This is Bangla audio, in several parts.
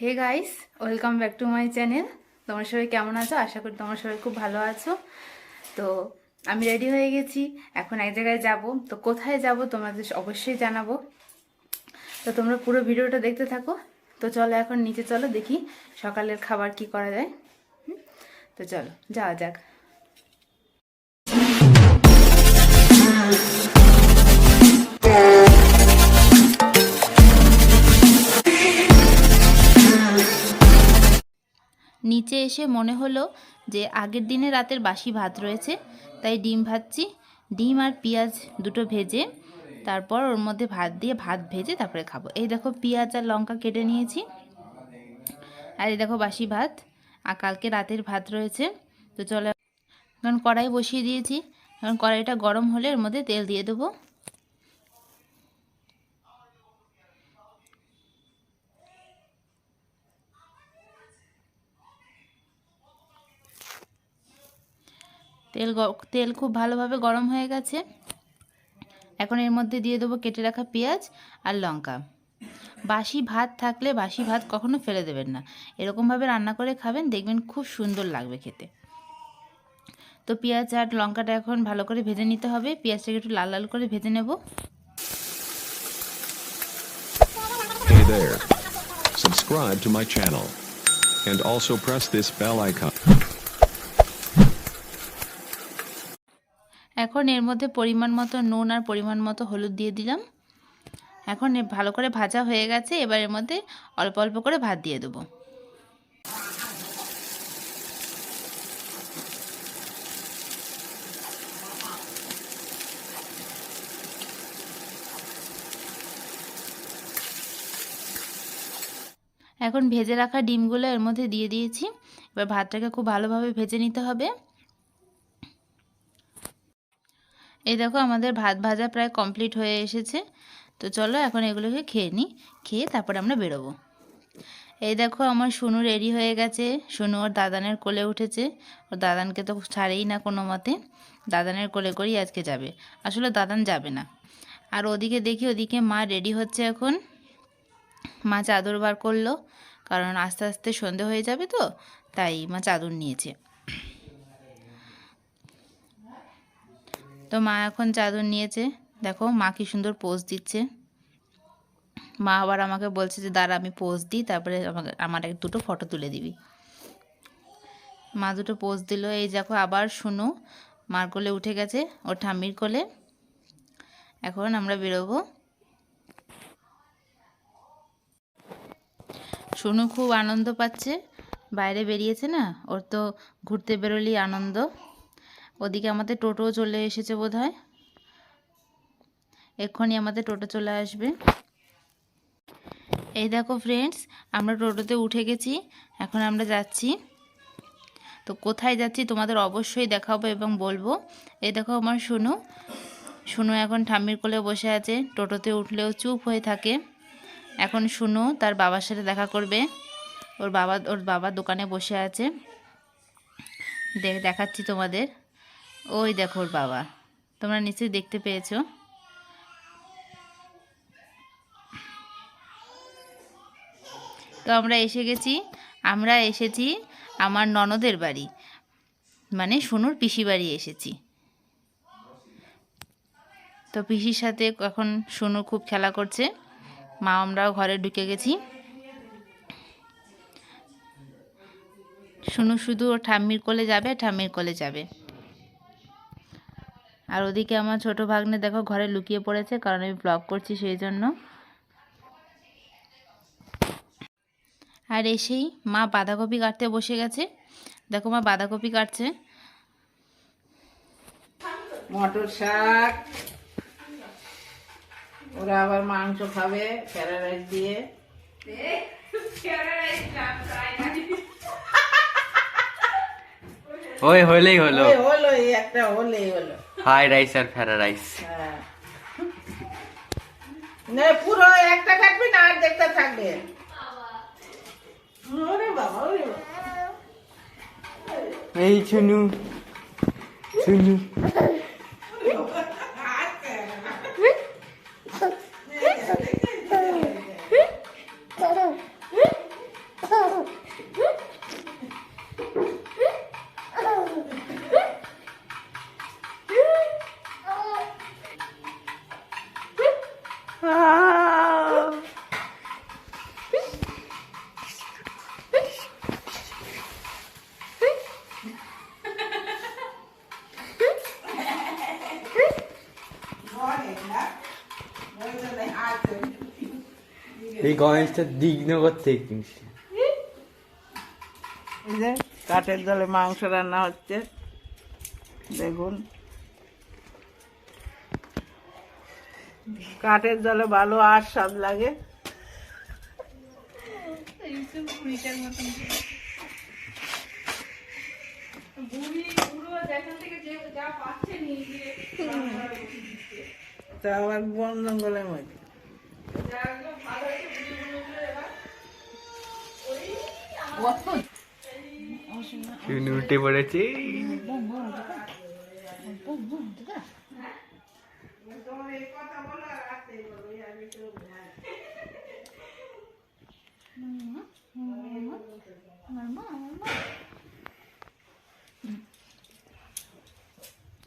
Hey guys welcome back to my channel তোমার সবাই কেমন আছো? আশা করি তোমার সবাই খুব ভালো আছো। তো আমি রেডি হয়ে গেছি। এখন এক জায়গায় যাব। তো কোথায় যাব তোমাদের অবশ্যই জানাব। তো তোমরা পুরো ভিডিওটা দেখতে থাকো। তো চলো এখন নিচে চলো, দেখি সকালের খাবার কি করা যায়। তো চলো, যাওয়া যাক। নিচে এসে মনে হলো যে আগের দিনে রাতের বাসি ভাত রয়েছে, তাই ডিম ভাজছি। ডিম আর পেঁয়াজ দুটো ভেজে তারপর ওর মধ্যে ভাত দিয়ে ভাত ভেজে তারপরে খাব। এই দেখো পেঁয়াজ আর লঙ্কা কেটে নিয়েছি। আর এই দেখো বাসি ভাত, আর কালকে রাতের ভাত রয়েছে। তো চলো, এখন কড়াই বসিয়ে দিয়েছি। এখন কড়াইটা গরম হলে এর মধ্যে তেল দিয়ে দেবো। তেল তেল খুব ভালোভাবে গরম হয়ে গেছে। এখন এর মধ্যে দিয়ে দেবো কেটে রাখা পেঁয়াজ আর লঙ্কা। বাসি ভাত থাকলে বাসি ভাত কখনো ফেলে দেবেন না। এরকমভাবে রান্না করে খাবেন, দেখবেন খুব সুন্দর লাগবে খেতে। তো পেঁয়াজ আর লঙ্কাটা এখন ভালো করে ভেজে নিতে হবে। পেঁয়াজটাকে একটু লাল লাল করে ভেজে নেব। Subscribe to my channel. And also press this bell icon. এখন এর মধ্যে পরিমাণ মতো নুন আর পরিমাণ মতো হলুদ দিয়ে দিলাম। এখন ভালো করে ভাজা হয়ে গেছে, এবার এর মধ্যে অল্প অল্প করে ভাত দিয়ে দেবো। এখন ভেজে রাখা ডিমগুলো এর মধ্যে দিয়ে দিয়েছি। এবার ভাতটাকে খুব ভালোভাবে ভেজে নিতে হবে। এই দেখো আমাদের ভাত ভাজা প্রায় কমপ্লিট হয়ে এসেছে। তো চলো এখন এগুলোকে খেয়ে নিই, খেয়ে তারপরে আমরা বেরোবো। এই দেখো আমার সোনু রেডি হয়ে গেছে। সোনু ওর দাদানের কোলে উঠেছে। ওর দাদানকে তো ছাড়েই না কোনো মতে। দাদানের কোলে করেই আজকে যাবে। আসলে দাদান যাবে না। আর ওদিকে দেখি, ওদিকে মা রেডি হচ্ছে এখন। মা চাদর বার করল, কারণ আস্তে আস্তে সন্ধে হয়ে যাবে তো, তাই মা চাদর নিয়েছে। তো মা এখন চাদর নিয়েছে। দেখো, মা কি সুন্দর পোজ দিচ্ছে। মা আবার আমাকে বলছে যে, দাঁড়া, আমি পোজ দিই, তারপরে আমাকে, আমার এক দুটো ফটো তুলে দিবি। মা দুটো পোজ দিল। এই দেখো, আবার শুনো মার কোলে উঠে গেছে, ওর ঠাম্মির কোলে। এখন আমরা বেরোবো। শুনু খুব আনন্দ পাচ্ছে। বাইরে বেরিয়েছে না, ওর তো ঘুরতে বেরোলেই আনন্দ। ওদিকে আমাদের টোটো চলে এসেছে বোধ হয় এক্ষুনি আমাদের টোটো চলে আসবে। এই দেখো ফ্রেন্ডস আমরা টোটোতে উঠে গেছি, এখন আমরা যাচ্ছি। তো কোথায় যাচ্ছি তোমাদের অবশ্যই দেখাবো এবং বলব। এই দেখো আমার শুনু শুনু এখন ঠাম্মির কোলে বসে আছে, টোটোতে উঠলেও চুপ হয়ে থাকে। এখন শুনু তার বাবার সাথে দেখা করবে। ওর বাবা ওর বাবা দোকানে বসে আছে। দেখ দেখাচ্ছি তোমাদের। ওই দেখো বাবা। তোমরা নিশ্চয়ই দেখতে পেয়েছ। তো আমরা এসে গেছি, আমরা এসেছি আমার ননদের বাড়ি। মানে সোনুর পিসি বাড়ি এসেছি। তো পিসির সাথে এখন সোনু খুব খেলা করছে। মা, আমরাও ঘরে ঢুকে গেছি। শুনু শুধু ঠাম্মির কোলে যাবে, ঠাম্মির কোলে যাবে। আর ওদিকে আমার ছোট ভাগ্নে দেখো ঘরে লুকিয়ে পড়েছে কারণ আমি ব্লগ করছি সেই জন্য আর এসেই মা বাঁধাকপি কাটতে বসে গেছে। দেখো মা বাঁধাকপি কাটছে। মটর শাক। ওরা আবার মাংস খাবে প্যারা রাইস দিয়ে। ওই হলেই হলো। ওই হলো এই একটা হলেই হলো। হাই রাইস আর ফেরা রাইস না পুরো একটা কাটবি না আর দেখতে থাকবে। ওরে বাবা এই ছুনু ছুনু। এই গণেশটা দিগনগর থেকে কাঠের জলে মাংস রান্না হচ্ছে। দেখুন। কাঠের জলে ভালো আর স্বাদ লাগে। তা আবার বন জঙ্গলের মধ্যে। শুনু উঠে পড়েছে।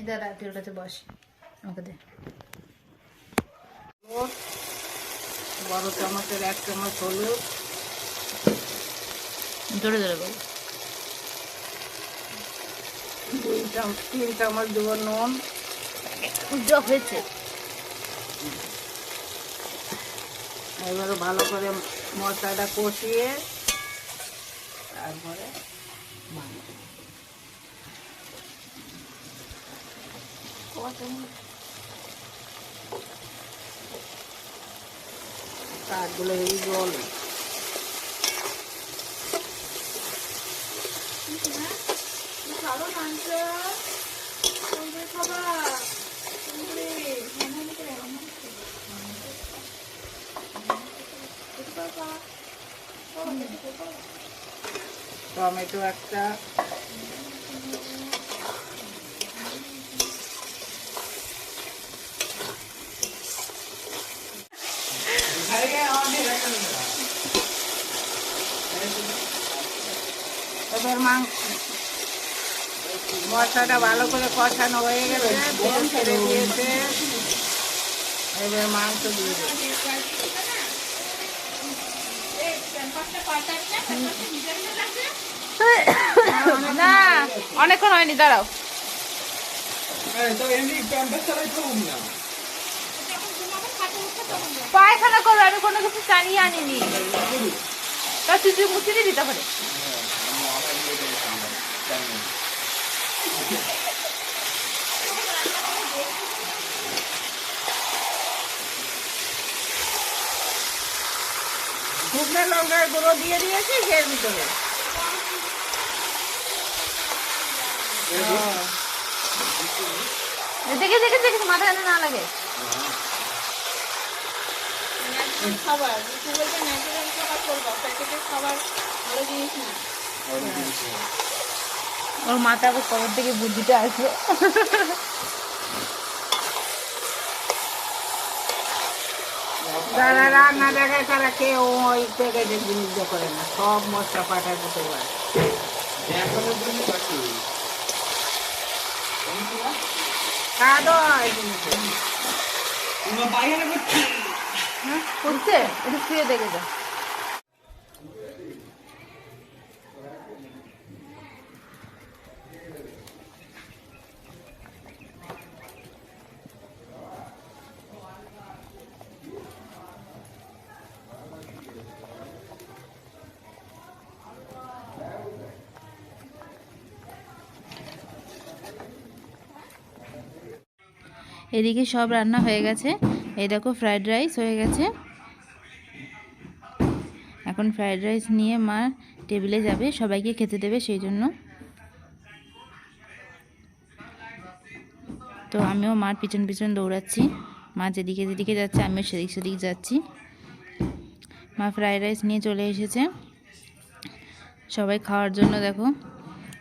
এটা রাতে ওটাতে বস। ওকে দে। বড় চামচের এক চামচ হলুদ জোরে জোরে বল। তিন চামচ দেবো নুন। জব হয়েছে। এবারে ভালো করে মশলাটা কষিয়ে তারপরে। কাঠগুলো এই জল। টমেটো একটা এবার মাংস মশলাটা ভালো করে কষানো হয়ে গেছে তেল ছেড়ে দিয়েছে। এবার মাংস দিয়ে না অনেকক্ষণ হয়নি দাঁড়াও। পায়খানা করো আমি কোনো কিছু জানিয়ে আনিনি। তা চুচি মুচি দিতে পারে শুকনো লঙ্কার গুঁড়ো দিয়ে দিয়েছি এর ভিতরে। দেখে দেখে দেখে মাথা যেন না লাগে। খাবার ন্যাচারাল খাবার করব প্যাকেটের খাবার ভালো জিনিস না। ওর মাথা আবার কবর থেকে বুদ্ধিটা আসবে যারা রান্না দেখায় তারা কেউ ওই প্যাকেটের জিনিস করে না সব মশলা পাঠায় দিতে পারে খাওয়া দাওয়া এই জিনিসে। করছে? একটু শুয়ে দেখে যা এদিকে সব রান্না হয়ে গেছে। এই দেখো ফ্রায়েড রাইস হয়ে গেছে। এখন ফ্রায়েড রাইস নিয়ে মা টেবিলে যাবে, সবাইকে খেতে দেবে সেই জন্য। তো আমিও মার পিছন পিছন দৌড়াচ্ছি। মা যেদিকে যেদিকে যাচ্ছে, আমিও সেদিক সেদিক যাচ্ছি। মা ফ্রায়েড রাইস নিয়ে চলে এসেছে। সবাই খাওয়ার জন্য দেখো,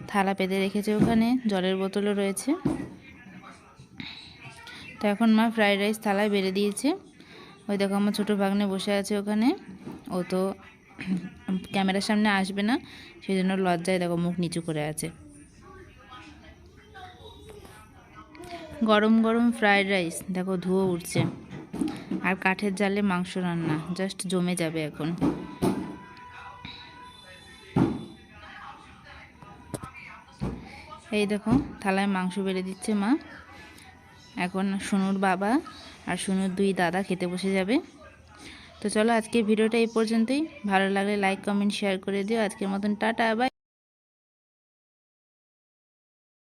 থালা পেতে রেখেছে ওখানে, জলের বোতলও রয়েছে। তো এখন মা ফ্রাইড রাইস থালায় বেড়ে দিয়েছে। ওই দেখো আমার ছোটো ভাগ্নে বসে আছে ওখানে। ও তো ক্যামেরার সামনে আসবে না সেই জন্য লজ্জায় দেখো মুখ নিচু করে আছে। গরম গরম ফ্রাইড রাইস দেখো ধুয়ো উঠছে। আর কাঠের জালে মাংস রান্না জাস্ট জমে যাবে এখন। এই দেখো, থালায় মাংস বেড়ে দিচ্ছে মা। এখন সোনুর বাবা আর সোনুর দুই দাদা খেতে বসে যাবে। তো চলো আজকের ভিডিওটা এই পর্যন্তই। ভালো লাগলে লাইক কমেন্ট শেয়ার করে দিও। আজকের মতন টাটা বাই